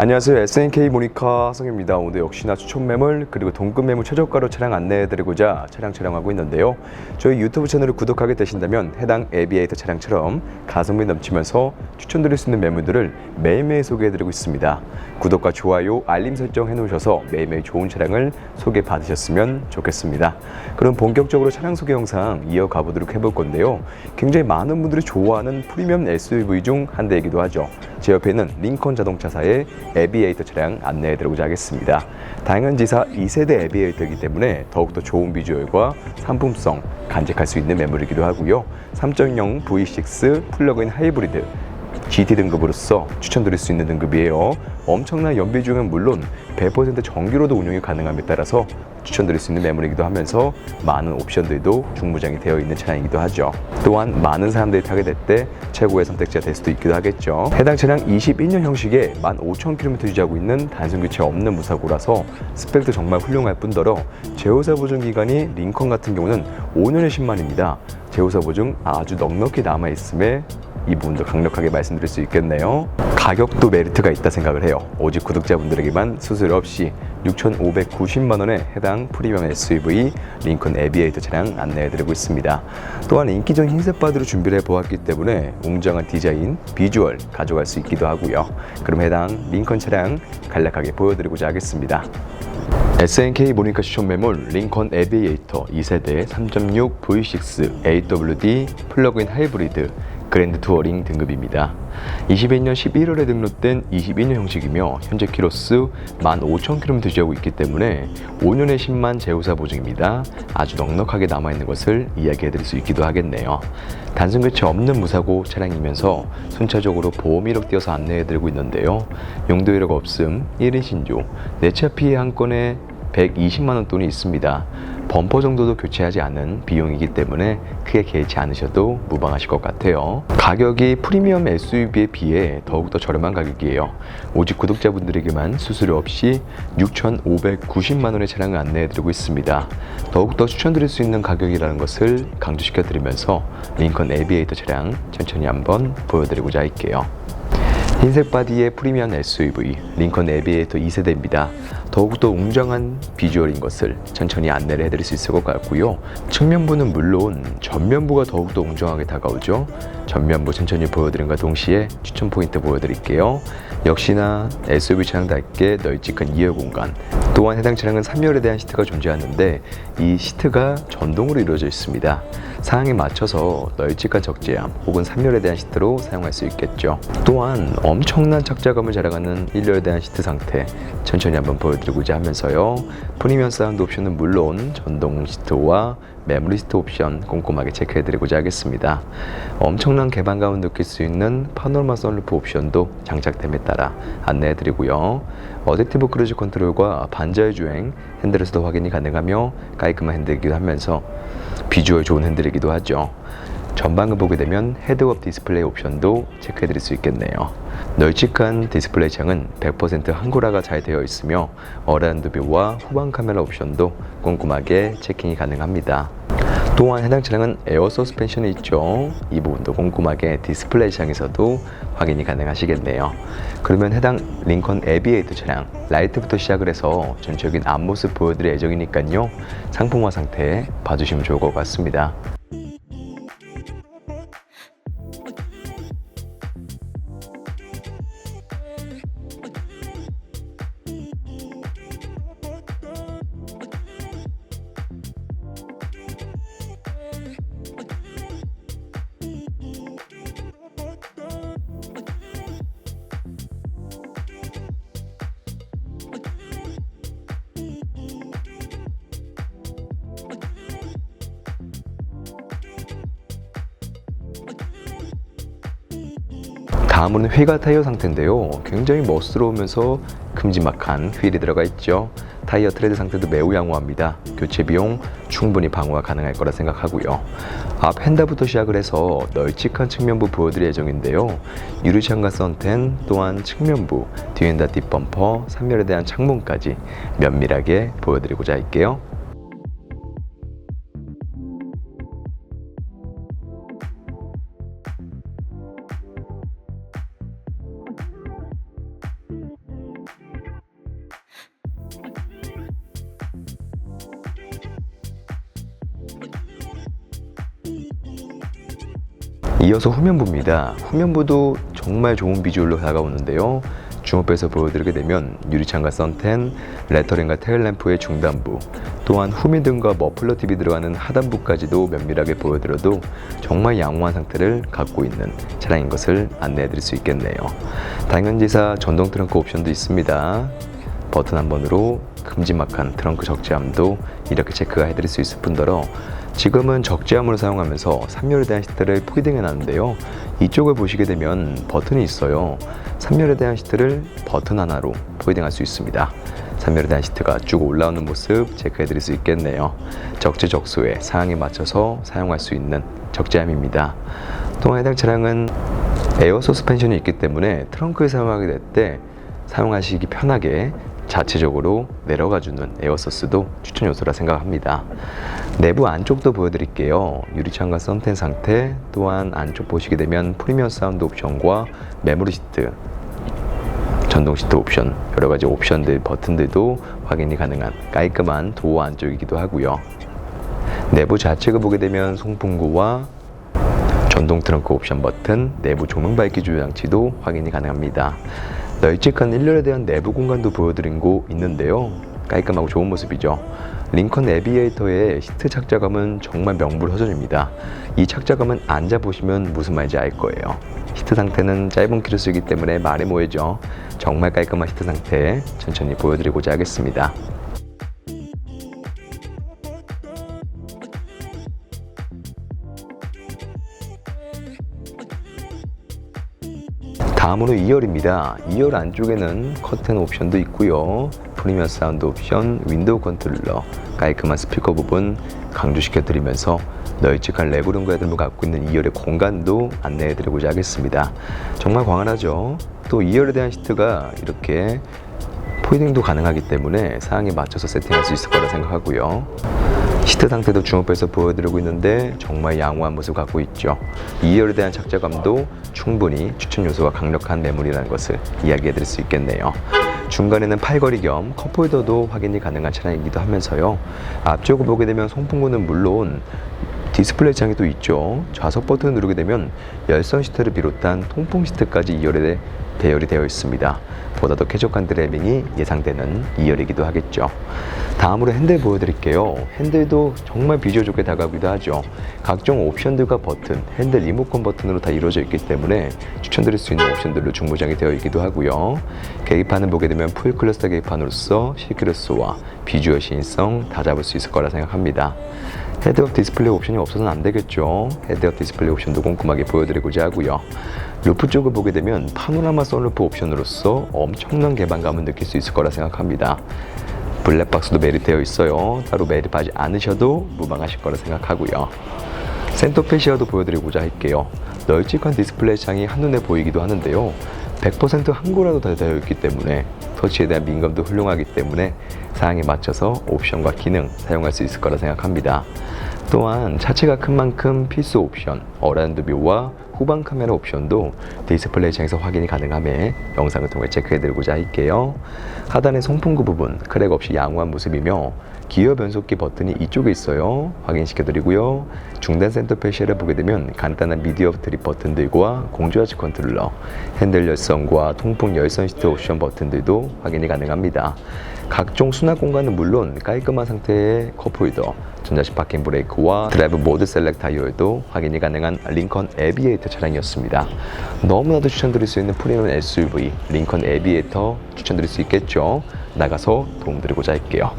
안녕하세요. SNK 모니카 성입니다. 오늘 역시나 추천 매물 그리고 동급 매물 최저가로 차량 안내해드리고자 차량 촬영하고 있는데요. 저희 유튜브 채널을 구독하게 되신다면 해당 에비에이터 차량처럼 가성비 넘치면서 추천드릴 수 있는 매물들을 매일매일 소개해드리고 있습니다. 구독과 좋아요, 알림 설정 해놓으셔서 매일매일 좋은 차량을 소개받으셨으면 좋겠습니다. 그럼 본격적으로 차량 소개 영상 이어가 보도록 해볼 건데요. 굉장히 많은 분들이 좋아하는 프리미엄 SUV 중 한 대이기도 하죠. 제 옆에 있는 링컨 자동차사의 에비에이터 차량 안내해드리고자 하겠습니다. 다양한 지사 2세대 에비에이터이기 때문에 더욱더 좋은 비주얼과 상품성 간직할 수 있는 매물이기도 하고요. 3.0 V6 플러그인 하이브리드 GT 등급으로서 추천드릴 수 있는 등급이에요. 엄청난 연비 중은 물론 100% 전기로도 운용이 가능함에 따라서 추천드릴 수 있는 매물이기도 하면서 많은 옵션들도 중무장이 되어 있는 차량이기도 하죠. 또한 많은 사람들이 타게 될 때 최고의 선택지가 될 수도 있기도 하겠죠. 해당 차량 21년 형식에 15,000km 유지하고 있는 단순 교체 없는 무사고라서 스펙도 정말 훌륭할 뿐더러 제호사 보증 기간이 링컨 같은 경우는 5년의 10만입니다. 제호사 보증 아주 넉넉히 남아 있음에 이 부분도 강력하게 말씀드릴 수 있겠네요. 가격도 메리트가 있다 생각을 해요. 오직 구독자분들에게만 수수료 없이 6,590만 원에 해당 프리미엄 SUV 링컨 에비에이터 차량 안내해드리고 있습니다. 또한 인기적인 흰색 바디로 준비를 해보았기 때문에 웅장한 디자인, 비주얼 가져갈 수 있기도 하고요. 그럼 해당 링컨 차량 간략하게 보여드리고자 하겠습니다. SNK 모니카 추천 매물 링컨 에비에이터 2세대 3.6 V6 AWD 플러그인 하이브리드 그랜드 투어링 등급입니다. 21년 11월에 등록된 22년 형식이며 현재 키로수 15,000km 유지하고 있기 때문에 5년의 10만 제후사 보증입니다. 아주 넉넉하게 남아있는 것을 이야기해드릴 수 있기도 하겠네요. 단순 교체 없는 무사고 차량이면서 순차적으로 보험 이력 띄어서 안내해드리고 있는데요. 용도 이력 없음, 1인 신조, 내 차 피해 한 건에 120만 원 돈이 있습니다. 범퍼 정도도 교체하지 않은 비용이기 때문에 크게 개의치 않으셔도 무방하실 것 같아요. 가격이 프리미엄 SUV에 비해 더욱더 저렴한 가격이에요. 오직 구독자분들에게만 수수료 없이 6,590만 원의 차량을 안내해드리고 있습니다. 더욱더 추천드릴 수 있는 가격이라는 것을 강조시켜드리면서 링컨 에비에이터 차량 천천히 한번 보여드리고자 할게요. 흰색 바디의 프리미엄 SUV 링컨 에비에이터 2세대입니다. 더욱더 웅장한 비주얼인 것을 천천히 안내를 해드릴 수 있을 것 같고요. 측면부는 물론 전면부가 더욱더 웅장하게 다가오죠. 전면부 천천히 보여드림과 동시에 추천 포인트 보여드릴게요. 역시나 SUV 차량답게 널찍한 2열 공간 또한 해당 차량은 3열에 대한 시트가 존재하는데 이 시트가 전동으로 이루어져 있습니다. 사양에 맞춰서 널찍한 적재함 혹은 3열에 대한 시트로 사용할 수 있겠죠. 또한 엄청난 착자감을 자랑하는 1열에 대한 시트 상태 천천히 한번 보여드리고자 하면서요. 프리미엄 사운드 옵션은 물론 전동 시트와 메모리 시트 옵션 꼼꼼하게 체크해드리고자 하겠습니다. 엄청난 개방감을 느낄 수 있는 파노라마 선루프 옵션도 장착됨에 따라 안내해드리고요. 어댑티브 크루즈 컨트롤과 반 자율 주행 핸들에서도 확인이 가능하며 깔끔한 핸들이기도 하면서 비주얼 좋은 핸들이기도 하죠. 전방을 보게 되면 헤드업 디스플레이 옵션도 체크해드릴 수 있겠네요. 널찍한 디스플레이 창은 100% 한고라가 잘 되어 있으며 어라운드 뷰와 후방 카메라 옵션도 꼼꼼하게 체킹이 가능합니다. 또한 해당 차량은 에어 서스펜션이 있죠. 이 부분도 꼼꼼하게 디스플레이 창에서도 확인이 가능하시겠네요. 그러면 해당 링컨 에비에이터 차량 라이트부터 시작을 해서 전체적인 앞모습 보여드릴 예정이니까요. 상품화 상태 봐주시면 좋을 것 같습니다. 다음은 휠과 타이어 상태인데요. 굉장히 멋스러우면서 큼지막한 휠이 들어가 있죠. 타이어 트레드 상태도 매우 양호합니다. 교체 비용 충분히 방어가 가능할 거라 생각하고요. 앞 핸다부터 시작을 해서 널찍한 측면부 보여드릴 예정인데요. 유리창과 선텐 또한 측면부, 뒤엔다 뒷범퍼, 3열에 대한 창문까지 면밀하게 보여드리고자 할게요. 이어서 후면부입니다. 후면부도 정말 좋은 비주얼로 다가오는데요. 주목해서 보여드리게 되면 유리창과 선텐, 레터링과 테일램프의 중단부, 또한 후미등과 머플러 TV 들어가는 하단부까지도 면밀하게 보여드려도 정말 양호한 상태를 갖고 있는 차량인 것을 안내해드릴 수 있겠네요. 당연지사 전동 트렁크 옵션도 있습니다. 버튼 한 번으로 큼지막한 트렁크 적재함도 이렇게 체크가 해드릴 수 있을 뿐더러 지금은 적재함으로 사용하면서 3열에 대한 시트를 포이딩해 놨는데요. 이쪽을 보시게 되면 버튼이 있어요. 3열에 대한 시트를 버튼 하나로 포이딩할 수 있습니다. 3열에 대한 시트가 쭉 올라오는 모습 체크해 드릴 수 있겠네요. 적재적소에 상황에 맞춰서 사용할 수 있는 적재함입니다. 또한 해당 차량은 에어 서스펜션이 있기 때문에 트렁크에 사용하게 될 때 사용하시기 편하게 자체적으로 내려가 주는 에어서스도 추천 요소라 생각합니다. 내부 안쪽도 보여드릴게요. 유리창과 썬텐 상태, 또한 안쪽 보시게 되면 프리미엄 사운드 옵션과 메모리 시트, 전동 시트 옵션, 여러 가지 옵션들, 버튼들도 확인이 가능한 깔끔한 도어 안쪽이기도 하고요. 내부 좌측을 보게 되면 송풍구와 전동 트렁크 옵션 버튼, 내부 조명 밝기 조절 장치도 확인이 가능합니다. 널찍한 1열에 대한 내부 공간도 보여드린 곳 있는데요. 깔끔하고 좋은 모습이죠. 링컨 에비에이터의 시트 착자감은 정말 명불허전입니다. 이 착자감은 앉아보시면 무슨 말인지 알 거예요. 시트 상태는 짧은 키로 쓰기 때문에 말이 모이죠. 정말 깔끔한 시트 상태 천천히 보여드리고자 하겠습니다. 다음으로 2열입니다. 2열 안쪽에는 커튼 옵션도 있고요. 프리미엄 사운드 옵션, 윈도우 컨트롤러, 깔끔한 스피커 부분 강조시켜 드리면서 널찍한 레그룸 가드을 갖고 있는 2열의 공간도 안내해 드리고자 하겠습니다. 정말 광활하죠. 또 2열에 대한 시트가 이렇게 포이딩도 가능하기 때문에 상황에 맞춰서 세팅할 수 있을 거라 생각하고요. 시트 상태도 주목해서 보여드리고 있는데 정말 양호한 모습 갖고 있죠. 2열에 대한 착자감도 충분히 추천 요소가 강력한 매물이라는 것을 이야기해 드릴 수 있겠네요. 중간에는 팔걸이 겸 컵홀더도 확인이 가능한 차량이기도 하면서요. 앞쪽을 보게 되면 송풍구는 물론 디스플레이 창이 또 있죠. 좌석 버튼을 누르게 되면 열선 시트를 비롯한 통풍 시트까지 2열에 배열이 되어 있습니다. 보다 더 쾌적한 드라이빙이 예상되는 2열이기도 하겠죠. 다음으로 핸들 보여드릴게요. 핸들도 정말 비주얼 좋게 다가오기도 하죠. 각종 옵션들과 버튼, 핸들 리모컨 버튼으로 다 이루어져 있기 때문에 추천드릴 수 있는 옵션들로 중무장이 되어 있기도 하고요. 계기판을 보게 되면 풀 클러스터 계기판으로서 시크릿스와 비주얼 시인성 다 잡을 수 있을 거라 생각합니다. 헤드업 디스플레이 옵션이 없어서는 안 되겠죠. 헤드업 디스플레이 옵션도 꼼꼼하게 보여드리고자 하고요. 루프 쪽을 보게 되면 파노라마 선루프 옵션으로서 엄청난 개방감을 느낄 수 있을 거라 생각합니다. 블랙박스도 매립되어 있어요. 따로 매립하지 않으셔도 무방하실 거라 생각하고요. 센터 페시아도 보여드리고자 할게요. 널찍한 디스플레이 창이 한눈에 보이기도 하는데요. 100% 한국어라도 다 되어 있기 때문에 터치에 대한 민감도 훌륭하기 때문에 사양에 맞춰서 옵션과 기능 사용할 수 있을 거라 생각합니다. 또한 차체가 큰 만큼 필수 옵션, 어라운드 뷰와 후방 카메라 옵션도 디스플레이 창에서 확인이 가능함에 영상을 통해 체크해드리고자 할게요. 하단의 송풍구 부분 크랙 없이 양호한 모습이며 기어 변속기 버튼이 이쪽에 있어요. 확인시켜 드리고요. 중단 센터 페시를 보게 되면 간단한 미디어 드립 버튼들과 공조하지 컨트롤러, 핸들 열선과 통풍 열선 시트 옵션 버튼들도 확인이 가능합니다. 각종 수납 공간은 물론 깔끔한 상태의 컵홀더, 전자식 파킹 브레이크와 드라이브 모드 셀렉 타이어에도 확인이 가능한 링컨 에비에이터 차량이었습니다. 너무나도 추천드릴 수 있는 프리미엄 SUV 링컨 에비에이터 추천드릴 수 있겠죠. 나가서 도움드리고자 할게요.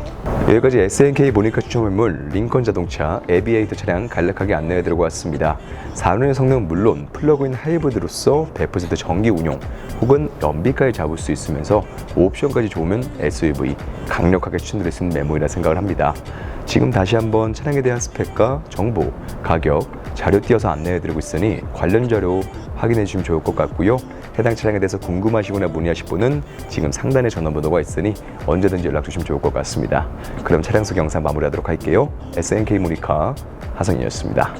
여기까지 SNK 모니카 추천 매물 링컨 자동차 에비에이터 차량 간략하게 안내해드리고 왔습니다. 4륜의 성능은 물론 플러그인 하이브리드로서 100% 전기 운용 혹은 연비까지 잡을 수 있으면서 옵션까지 좋으면 SUV 강력하게 추천드릴 수 있는 메모이라 생각을 합니다. 지금 다시 한번 차량에 대한 스펙과 정보, 가격, 자료 띄어서 안내해드리고 있으니 관련 자료 확인해 주시면 좋을 것 같고요. 해당 차량에 대해서 궁금하시거나 문의하실 분은 지금 상단에 전화번호가 있으니 언제든지 연락 주시면 좋을 것 같습니다. 그럼 차량 속 영상 마무리하도록 할게요. SNK 모니카 하성이었습니다.